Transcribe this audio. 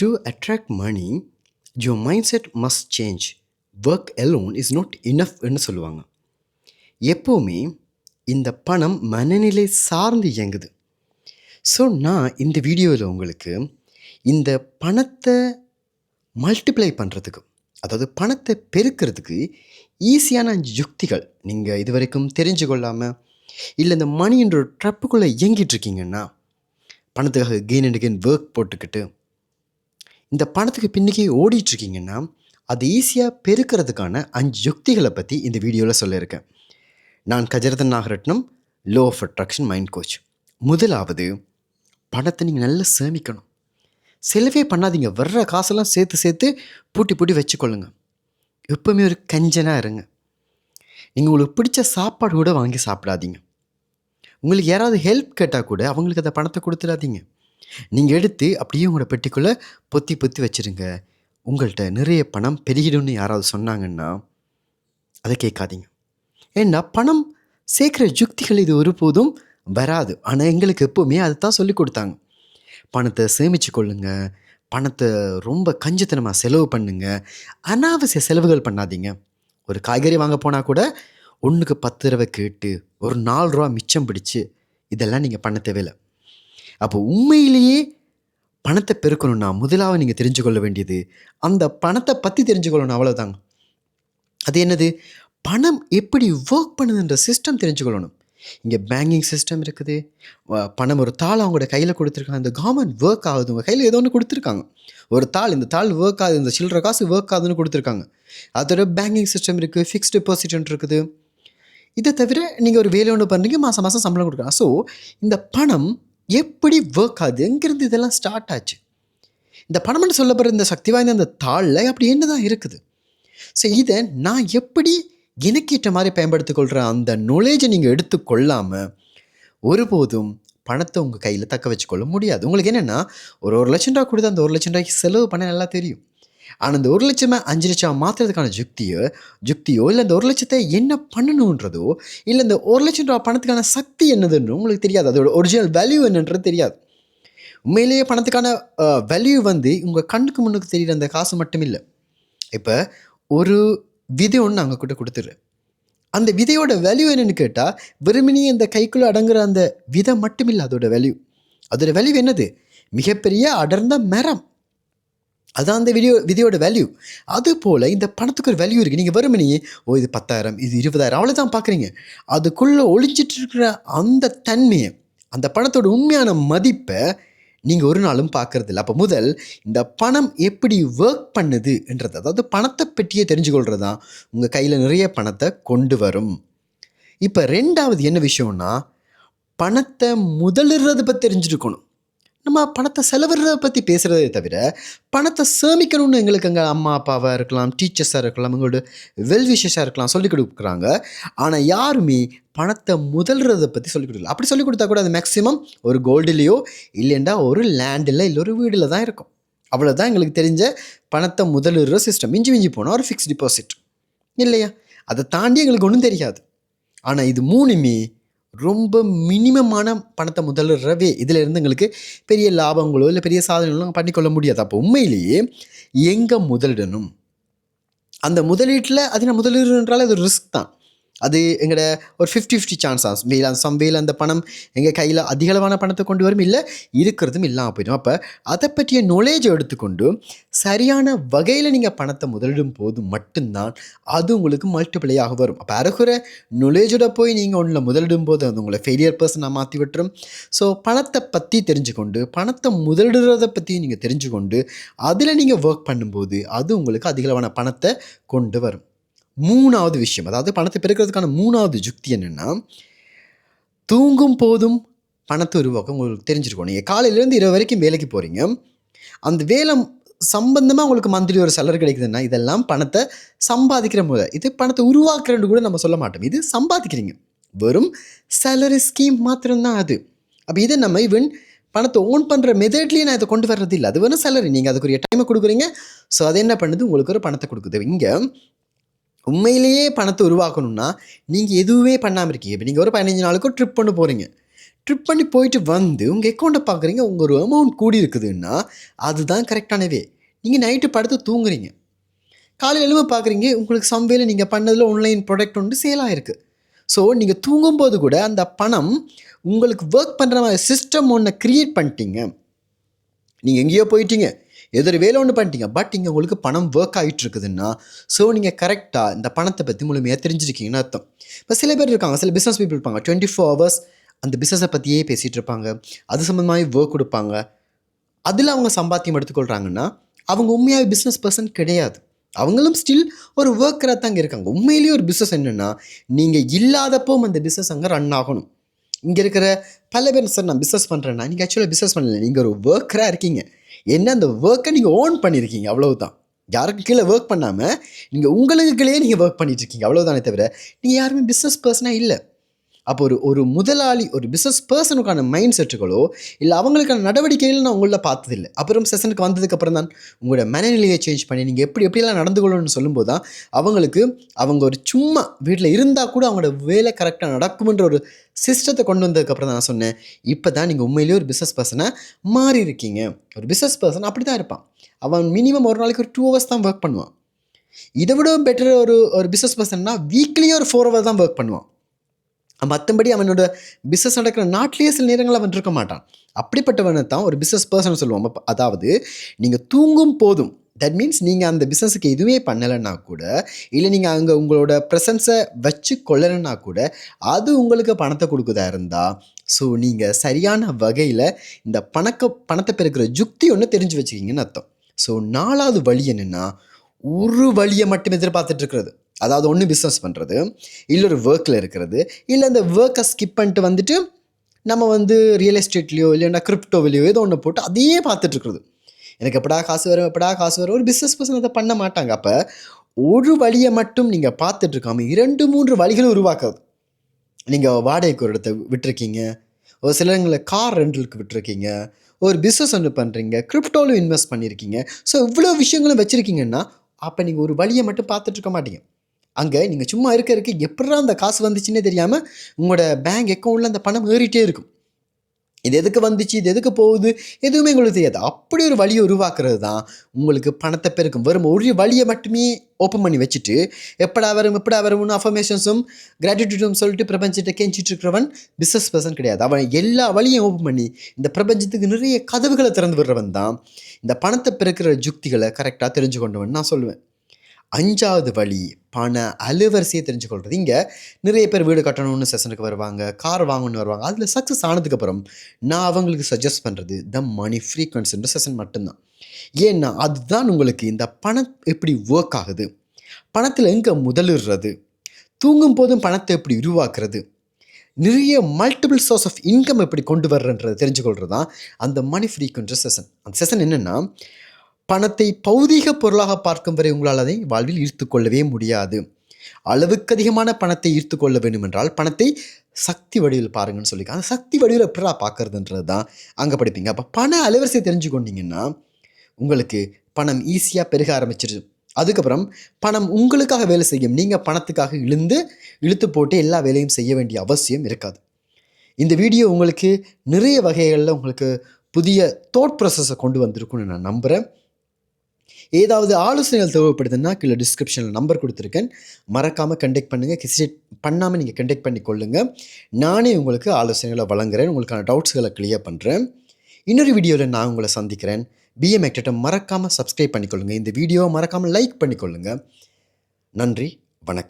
To attract money, your mindset must change. Work alone is not enough சொல்லுவாங்க எப்போவுமே இந்த பணம் மனநிலை சார்ந்து இயங்குது ஸோ நான் இந்த வீடியோவில் உங்களுக்கு இந்த பணத்தை மல்டிப்ளை பண்ணுறதுக்கு அதாவது பணத்தை பெருக்கிறதுக்கு ஈஸியான யுக்திகள் நீங்கள் இது வரைக்கும் தெரிஞ்சு கொள்ளாமல் இல்லை இந்த மணின்ற ட்ரப்புக்குள்ளே இயங்கிட்டு இருக்கீங்கன்னா பணத்துக்காக கெயின் அண்ட் கெயின் ஒர்க் போட்டுக்கிட்டு இந்த பணத்துக்கு பின்னிக்கே ஓடிட்டுருக்கீங்கன்னா அது ஈஸியாக பெருக்கிறதுக்கான அஞ்சு யுக்திகளை பற்றி இந்த வீடியோவில் சொல்லியிருக்கேன். நான் Gajarathan Nagaratnam law of attraction mind coach முதலாவது பணத்தை நீங்கள் நல்லா சேமிக்கணும். செலவே பண்ணாதீங்க. வர்ற காசெல்லாம் சேர்த்து சேர்த்து பூட்டி பூட்டி வச்சுக்கொள்ளுங்க. எப்பவுமே ஒரு கஞ்சனாக இருங்க. நீங்கள் உங்களுக்கு பிடிச்ச சாப்பாடு கூட வாங்கி சாப்பிடாதீங்க. உங்களுக்கு யாராவது ஹெல்ப் கேட்டால் கூட அவங்களுக்கு அந்த பணத்தை கொடுத்துடாதீங்க. நீங்கள் எடுத்து அப்படியே உங்களோட பெட்டிக்குள்ளே பொத்தி பொத்தி வச்சுருங்க. உங்கள்கிட்ட நிறைய பணம் பெருகிடும்னு யாராவது சொன்னாங்கன்னா அதை கேட்காதீங்க. ஏன்னா பணம் சேர்க்குற யுக்திகள் இது ஒருபோதும் வராது. ஆனால் எங்களுக்கு எப்போவுமே அதை தான் சொல்லி கொடுத்தாங்க. பணத்தை சேமித்து கொள்ளுங்க. பணத்தை ரொம்ப கஞ்சத்தனமாக செலவு பண்ணுங்க. அனாவசிய செலவுகள் பண்ணாதீங்க. ஒரு காய்கறி வாங்க போனால் கூட ஒன்றுக்கு பத்து தடவை கேட்டு ஒரு நாலு ரூபா மிச்சம் பிடிச்சி இதெல்லாம் நீங்கள் பண்ண தேவையில்லை. அப்போ உண்மையிலேயே பணத்தை பெருக்கணும்னா முதலாக நீங்கள் தெரிஞ்சு கொள்ள வேண்டியது. அந்த பணத்தை பற்றி தெரிஞ்சுக்கொள்ளணும் அவ்வளோதாங்க அது என்னது? பணம் எப்படி ஒர்க் பண்ணுதுன்ற சிஸ்டம் தெரிஞ்சுக்கொள்ளணும் இங்கே பேங்கிங் சிஸ்டம் இருக்குது. பணம் ஒரு தாள் அவங்களோட கையில் கொடுத்துருக்காங்க. இந்த கவர்மெண்ட் ஒர்க் ஆகுது. உங்கள் கையில் ஏதோ ஒன்று கொடுத்துருக்காங்க. ஒரு தாள் இந்த தாள் ஒர்க் ஆகுது. இந்த சில்லற காசு ஒர்க் ஆகுதுன்னு கொடுத்துருக்காங்க. அதோட பேங்கிங் சிஸ்டம் இருக்குது ஃபிக்ஸ்ட் டெபாசிட்னு இருக்குது. இதை தவிர நீங்கள் ஒரு வேலை ஒன்று பண்ணுறீங்க மாதம் மாதம் சம்பளம் கொடுக்கலாம். ஸோ இந்த பணம் எப்படி ஒர்க் ஆகுது எங்கேருந்து இதெல்லாம் ஸ்டார்ட் ஆச்சு. இந்த பணம்னு சொல்லப்படுற இந்த சக்தி வாய்ந்த அந்த தாளில் அப்படி என்ன தான் இருக்குது? ஸோ இதை நான் எப்படி எனக்கேற்ற மாதிரி பயன்படுத்திக்கொள்கிற அந்த knowledge-அ நீங்கள் எடுத்துக்கொள்ளாமல் ஒருபோதும் பணத்தை உங்கள் கையில் தக்க வச்சுக்கொள்ள முடியாது. உங்களுக்கு என்னென்னா ஒரு ஒரு லட்சம் ரூபா கொடுத்து அந்த ஒரு லட்சம் ரூபாய்க்கு செலவு பண்ண நல்லா தெரியும். ஆனால் அந்த ஒரு லட்சமே அஞ்சு லட்சம் மாற்றுறதுக்கான யுக்தியோ யுக்தியோ இல்லை இந்த ஒரு லட்சத்தை என்ன பண்ணணுன்றதோ இல்லை இந்த ஒரு லட்சம் ரூபா பணத்துக்கான சக்தி என்னதுன்னு உங்களுக்கு தெரியாது. அதோட ஒரிஜினல் வேல்யூ என்னன்றது தெரியாது. உண்மையிலேயே பணத்துக்கான வேல்யூ வந்து உங்கள் கண்ணுக்கு முன்னுக்கு தெரியுற அந்த காசு மட்டும் இல்லை இப்போ ஒரு விதை ஒன்று அவங்க கிட்ட கொடுத்துரு அந்த விதையோட வேல்யூ என்னன்னு கேட்டால் வெறுமனே அந்த கைக்குள்ளே அடங்குற அந்த விதை மட்டும் இல்லை அதோட வேல்யூ அதோட வேல்யூ என்னது? மிகப்பெரிய அடர்ந்த மரம். அதுதான் அந்த வீடியோ விதையோட வேல்யூ அது போல் இந்த பணத்துக்கு ஒரு வேல்யூ இருக்குது நீங்கள் வெறுமனே ஓ இது பத்தாயிரம் இது இருபதாயிரம் அவ்வளோ தான் பார்க்குறீங்க அதுக்குள்ளே ஒளிஞ்சிட்டு இருக்கிற அந்த தன்மையை அந்த பணத்தோட உண்மையான மதிப்பை நீங்கள் ஒரு நாளும் பார்க்கறதில்ல அப்போ முதல் இந்த பணம் எப்படி ஒர்க் பண்ணுது என்றது அதாவது பணத்தை பற்றியே தெரிஞ்சுக்கொள்கிறது தான் உங்கள் கையில் நிறைய பணத்தை கொண்டு வரும். இப்போ ரெண்டாவது என்ன விஷயம்னா பணத்தை முதலிடுறதை பற்றி தெரிஞ்சிருக்கணும். நம்ம பணத்தை செலவிடுறத பற்றி பேசுகிறதே தவிர பணத்தை சேமிக்கணும்னு எங்களுக்கு அங்கே அம்மா அப்பாவாக இருக்கலாம் டீச்சர்ஸாக இருக்கலாம் எங்களோட வெல்விஷஸாக இருக்கலாம் சொல்லிக் கொடுக்குறாங்க. ஆனால் யாருமே பணத்தை முதல்றதை பற்றி சொல்லிக் கொடுக்கல. அப்படி சொல்லிக் கொடுத்தா கூட அது மேக்ஸிமம் ஒரு கோல்டுலேயோ இல்லைண்டா ஒரு லேண்டில் இல்லை ஒரு வீடில் தான் இருக்கும். அவ்வளோதான் எங்களுக்கு தெரிஞ்ச பணத்தை முதலிடுற சிஸ்டம் மிஞ்சி மிஞ்சி போனால் ஒரு ஃபிக்ஸ் டிபாசிட் இல்லையா? அதை தாண்டி எங்களுக்கு ஒன்றும் தெரியாது. ஆனால் இது மூணுமே ரொம்ப மினிமமான பணத்தை முதலிடுறவே இதிலிருந்து எங்களுக்கு பெரிய லாபங்களோ இல்லை பெரிய சாதனைகளோ நாங்கள் பண்ணிக்கொள்ள முடியாது. அப்போ உண்மையிலேயே எங்கே முதலிடணும்? அந்த முதலீட்டில் அது நான் முதலீடுன்றாலே அது ரிஸ்க் தான். அது எங்களோட ஒரு ஃபிஃப்டி ஃபிஃப்டி சான்ஸ் ஆகும் மேல சம் வேல அந்த பணம் எங்கள் கையில் அதிகளவான பணத்தை கொண்டு வரும் இல்லை இருக்கிறதும் இல்லாமல் போயிடும். அப்போ அதை பற்றிய நொலேஜை எடுத்துக்கொண்டு சரியான வகையில் நீங்கள் பணத்தை முதலிடும் போது மட்டும்தான் அது உங்களுக்கு மல்டிபிளையாக வரும். அப்போ அருகுற நொலேஜோட போய் நீங்கள் ஒன்றில் முதலிடும் போது அது உங்களை ஃபெயிலியர் பர்சனாக மாற்றி விட்டுரும். ஸோ பணத்தை பற்றி தெரிஞ்சுக்கொண்டு பணத்தை முதலிடுறதை பற்றி நீங்கள் தெரிஞ்சுக்கொண்டு அதில் நீங்கள் ஒர்க் பண்ணும்போது அது உங்களுக்கு அதிகளவான பணத்தை கொண்டு வரும். மூணாவது விஷயம் அதாவது பணத்தை பெருக்கிறதுக்கான மூணாவது யுக்தி என்னென்னா தூங்கும் போதும் பணத்தை உருவாக்க உங்களுக்கு தெரிஞ்சிருக்கும். நீங்கள் காலையிலேருந்து இரவு வரைக்கும் வேலைக்கு போகிறீங்க அந்த வேலை சம்பந்தமாக உங்களுக்கு மந்த்லி ஒரு சேலரி கிடைக்குதுன்னா இதெல்லாம் பணத்தை சம்பாதிக்கிற முறை. இது பணத்தை உருவாக்குறன்னு கூட நம்ம சொல்ல மாட்டோம். இது சம்பாதிக்கிறீங்க. வெறும் சேலரி ஸ்கீம் மாத்திரம்தான் அது. அப்போ இதை நம்ம ஈவன் பணத்தை ஓன் பண்ணுற மெதட்லேயே நான் இதை கொண்டு வர்றது இல்லை அது வேணும் சேலரி நீங்கள் அதுக்குரிய டைமை கொடுக்குறீங்க. ஸோ அது என்ன பண்ணுது? உங்களுக்கு ஒரு பணத்தை கொடுக்குது. இங்கே உண்மையிலேயே பணத்தை உருவாக்கணும்னா நீங்கள் எதுவுமே பண்ணாமல் இருக்கீங்க. இப்போ நீங்கள் ஒரு பதினஞ்சு நாளுக்கும் ட்ரிப் பண்ண போகிறீங்க ட்ரிப் பண்ணி போயிட்டு வந்து உங்கள் அக்கௌண்ட்டை பார்க்குறீங்க உங்கள் ஒரு அமௌண்ட் கூடி இருக்குதுன்னா அதுதான் கரெக்டான வே நீங்கள் நைட்டு படுத்து தூங்குறீங்க. காலையில் எழும பார்க்குறீங்க உங்களுக்கு சம்வேல நீங்கள் பண்ணதில் ஆன்லைன் ப்ராடக்ட் ஒன்று சேல் ஆகிருக்கு ஸோ நீங்கள் தூங்கும்போது கூட அந்த பணம் உங்களுக்கு ஒர்க் பண்ணுற மாதிரி சிஸ்டம் ஒன்று க்ரியேட் பண்ணிட்டீங்க. நீங்கள் எங்கேயோ போயிட்டீங்க. எதிர் வேலை ஒன்று பண்ணிட்டீங்க. பட் இங்கே உங்களுக்கு பணம் ஒர்க் ஆகிட்டு இருக்குதுன்னா ஸோ நீங்கள் கரெக்டாக இந்த பணத்தை பற்றி முழுமையாக தெரிஞ்சிருக்கீங்கன்னு அர்த்தம். இப்போ சில பேர் இருக்காங்க. சில பிஸ்னஸ் பீப்புள் இருப்பாங்க. டுவெண்ட்டி ஃபோர் ஹவர்ஸ் அந்த பிஸ்னஸை பற்றியே பேசிகிட்டு இருப்பாங்க. அது சம்மந்தமாகவே ஒர்க் கொடுப்பாங்க. அதில் அவங்க சம்பாத்தியம் எடுத்துக்கொள்கிறாங்கன்னா அவங்க உண்மையாக பிஸ்னஸ் பர்சன் கிடையாது. அவங்களும் ஸ்டில் ஒரு ஒர்க்கராக தாங்க இருக்காங்க. உண்மையிலேயே ஒரு பிஸ்னஸ் என்னென்னா நீங்கள் இல்லாதப்போ அந்த பிஸ்னஸ் அங்கே ரன் ஆகணும். இங்கே இருக்கிற பல பேர் சார் நான் பிஸ்னஸ் பண்ணுறேன்னா நீங்கள் ஆக்சுவலாக பிஸ்னஸ் பண்ணல. நீங்கள் ஒரு ஒர்க்கராக இருக்கீங்க. என்ன அந்த ஒர்க்கை நீங்கள் ஓன் பண்ணியிருக்கீங்க அவ்வளவுதான். யாருக்கு கீழே ஒர்க் பண்ணாமல் நீங்கள் உங்களுக்கு கீழே நீங்கள் ஒர்க் பண்ணிட்டுருக்கீங்க அவ்வளோதானே தவிர நீங்கள் யாருமே பிஸ்னஸ் பர்சனாக இல்லை. அப்போ ஒரு ஒரு முதலாளி ஒரு பிஸ்னஸ் பர்சனுக்கான மைண்ட் செட்டுகளோ இல்லை அவங்களுக்கான நடவடிக்கைகள் நான் உங்களில் பார்த்ததில்லை. அப்புறம் செஷனுக்கு வந்ததுக்கப்புறம் தான் உங்களோட மனநிலையை சேஞ்ச் பண்ணி நீங்கள் எப்படி எப்படியெல்லாம் நடந்து கொள்ளணும்னு சொல்லும்போது தான் அவங்களுக்கு அவங்க ஒரு சும்மா வீட்டில் இருந்தால் கூட அவங்களோட வேலை கரெக்டாக நடக்கும்ன்ற ஒரு சிஸ்டத்தை கொண்டு வந்ததுக்கப்புறம் தான் நான் சொன்னேன். இப்போ தான் நீங்கள் உண்மையிலேயே ஒரு பிஸ்னஸ் பர்சனாக மாறி இருக்கீங்க. ஒரு பிஸ்னஸ் பர்சன் அப்படி தான் இருப்பான். அவன் மினிமம் ஒரு நாளைக்கு ஒரு டூ ஹவர்ஸ் தான் ஒர்க் பண்ணுவான். இதை விட பெட்டர் ஒரு ஒரு பிஸ்னஸ் பர்சன்னா வீக்லியே ஒரு ஃபோர் ஹவர் தான் ஒர்க் பண்ணுவான். மற்றபடி அவனோட பிஸ்னஸ் நடக்கிற நாட்டிலேயே சில நேரங்கள் அவன் இருக்க மாட்டான். அப்படிப்பட்டவனை தான் ஒரு பிஸ்னஸ் பர்சன் சொல்லுவோம். அதாவது நீங்கள் தூங்கும் போதும் தட் மீன்ஸ் நீங்கள் அந்த பிஸ்னஸுக்கு எதுவுமே பண்ணலைன்னா கூட இல்லை நீங்கள் அங்கே உங்களோட ப்ரெசன்ஸை வச்சு கொள்ளலைன்னா கூட அது உங்களுக்கு பணத்தை கொடுக்குதா இருந்தால் ஸோ நீங்கள் சரியான வகையில் இந்த பணக்க பணத்தை பெருக்கிற ஜுக்தி ஒன்று தெரிஞ்சு வச்சுக்கிங்கன்னு அர்த்தம். ஸோ நாலாவது வழி என்னென்னா ஒரு வழியை மட்டும் எதிர்பார்த்துட்டு இருக்கிறது. அதாவது ஒன்று பிஸ்னஸ் பண்ணுறது இல்லை ஒரு ஒர்க்கில் இருக்கிறது. இல்லை அந்த ஒர்க்கை ஸ்கிப் பண்ணிட்டு வந்துட்டு நம்ம வந்து ரியல் எஸ்டேட்லேயோ இல்லைன்னா கிரிப்டோவிலையோ ஏதோ ஒன்று போட்டு அதையே பார்த்துட்ருக்குறது எனக்கு எப்படா காசு வரும் எப்படா காசு வரும்? ஒரு பிஸ்னஸ் பர்சன் அதை பண்ண மாட்டாங்க. அப்போ ஒரு வழியை மட்டும் நீங்கள் பார்த்துட்ருக்காம இரண்டு மூன்று வழிகளை உருவாக்குறது. நீங்கள் வாடகைக்கு ஒரு இடத்த விட்டுருக்கீங்க. ஒரு சிலங்களை கார் ரெண்டலுக்கு விட்டுருக்கீங்க. ஒரு பிஸ்னஸ் ஒன்று பண்ணுறீங்க கிரிப்டோவில் இன்வெஸ்ட் பண்ணியிருக்கீங்க. ஸோ இவ்வளோ விஷயங்களும் வச்சுருக்கீங்கன்னா அப்போ நீங்கள் ஒரு வழியை மட்டும் பார்த்துட்ருக்க மாட்டீங்க. அங்கே நீங்கள் சும்மா இருக்க இருக்க எப்படா அந்த காசு வந்துச்சுன்னே தெரியாமல் உங்களோட பேங்க் அக்கௌண்ட்டில் அந்த பணம் ஏறிட்டே இருக்கும். இது எதுக்கு வந்துச்சு? இது எதுக்கு போகுது? எதுவுமே உங்களுக்கு தெரியாது. அப்படி ஒரு வழியை உருவாக்குறது தான் உங்களுக்கு பணத்தை பெருக்கும். வெறும் ஒரு வழியை மட்டுமே ஓப்பன் பண்ணி வச்சுட்டு எப்படா வரும் எப்படா வரும்னு அஃபர்மேஷன்ஸும் கிராட்டிடியூடும் சொல்லிட்டு பிரபஞ்சத்தை கெஞ்சிட்டு இருக்கிறவன் பிஸ்னஸ் பர்சன் கிடையாது. அவன் எல்லா வழியும் ஓப்பன் பண்ணி இந்த பிரபஞ்சத்துக்கு நிறைய கதவுகளை திறந்து விடுறவன் தான் இந்த பணத்தை பெருக்கிற ஜுக்திகளை கரெக்டாக தெரிஞ்சு கொண்டவன் நான் சொல்லுவேன் அஞ்சாவது வழி பண அலுவரிசையை தெரிஞ்சுக்கொள்கிறது இங்கே நிறைய பேர் வீடு கட்டணும்னு செஷனுக்கு வருவாங்க கார் வாங்கணும்னு வருவாங்க. அதில் சக்ஸஸ் ஆனதுக்கப்புறம் நான் அவங்களுக்கு சஜஸ்ட் பண்ணுறது த மணி ஃப்ரீக்வன்சின்ற செஷன் மட்டும்தான். ஏன்னா அதுதான் உங்களுக்கு இந்த பணம் எப்படி ஒர்க் ஆகுது பணத்தில் எங்கே முதலிடுறது தூங்கும் போதும் பணத்தை எப்படி உருவாக்குறது நிறைய மல்டிபிள் சோர்ஸ் ஆஃப் இன்கம் எப்படி கொண்டு வர்றன்றது தெரிஞ்சுக்கொள்கிறது தான் அந்த மணி ஃப்ரீக்வன்சி செஷன் அந்த செஷன் என்னென்னா பணத்தை பௌதீக பொருளாக பார்க்கும் வரை உங்களால் அதை வாழ்வில் ஈர்த்து கொள்ளவே முடியாது. அளவுக்கு அதிகமான பணத்தை ஈர்த்து கொள்ள வேண்டும் என்றால் பணத்தை சக்தி வடிவில் பாருங்கன்னு சொல்லியிருக்காங்க. அந்த சக்தி வடிவில் எப்படா பார்க்கறதுன்றது தான் அங்கே படிப்பீங்க. அப்போ பண அலைவரிசை தெரிஞ்சு கொண்டீங்கன்னா உங்களுக்கு பணம் ஈஸியாக பெருக ஆரம்பிச்சிருச்சு. அதுக்கப்புறம் பணம் உங்களுக்காக வேலை செய்யும். நீங்கள் பணத்துக்காக இழுந்து இழுத்து போட்டு எல்லா வேலையும் செய்ய வேண்டிய அவசியம் இருக்காது. இந்த வீடியோ உங்களுக்கு நிறைய வகைகளில் உங்களுக்கு புதிய தோட் ப்ரொசஸை கொண்டு வந்திருக்குன்னு நான் நம்புகிறேன் ஏதாவது ஆலோசனைகள் தேவைப்படுதுன்னா கீழே டிஸ்கிரிப்ஷனில் நம்பர் கொடுத்துருக்கேன். மறக்காமல் கண்டெக்ட் பண்ணுங்கள் ஹெசிடேட் பண்ணாமல் நீங்கள் கண்டெக்ட் பண்ணி கொள்ளுங்கள் நானே உங்களுக்கு ஆலோசனைகளை வழங்குறேன். உங்களுக்கான டவுட்ஸ்களை கிளியர் பண்ணுறேன் இன்னொரு வீடியோவில் நான் உங்களை சந்திக்கிறேன். பிஎம் ஆக்டர்ட்டை மறக்காமல் சப்ஸ்கிரைப் பண்ணிக்கொள்ளுங்கள் இந்த வீடியோவை மறக்காமல் லைக் பண்ணிக்கொள்ளுங்கள் நன்றி. வணக்கம்.